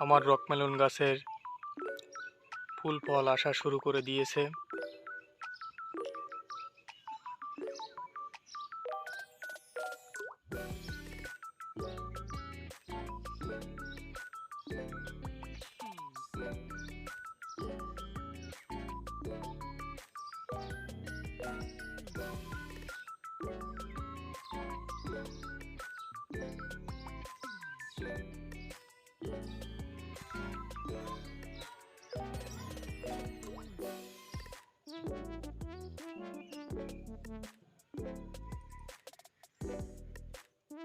আমার রকমেলন গাছের ফুল ফল আসা শুরু করে দিয়েছে Yeah.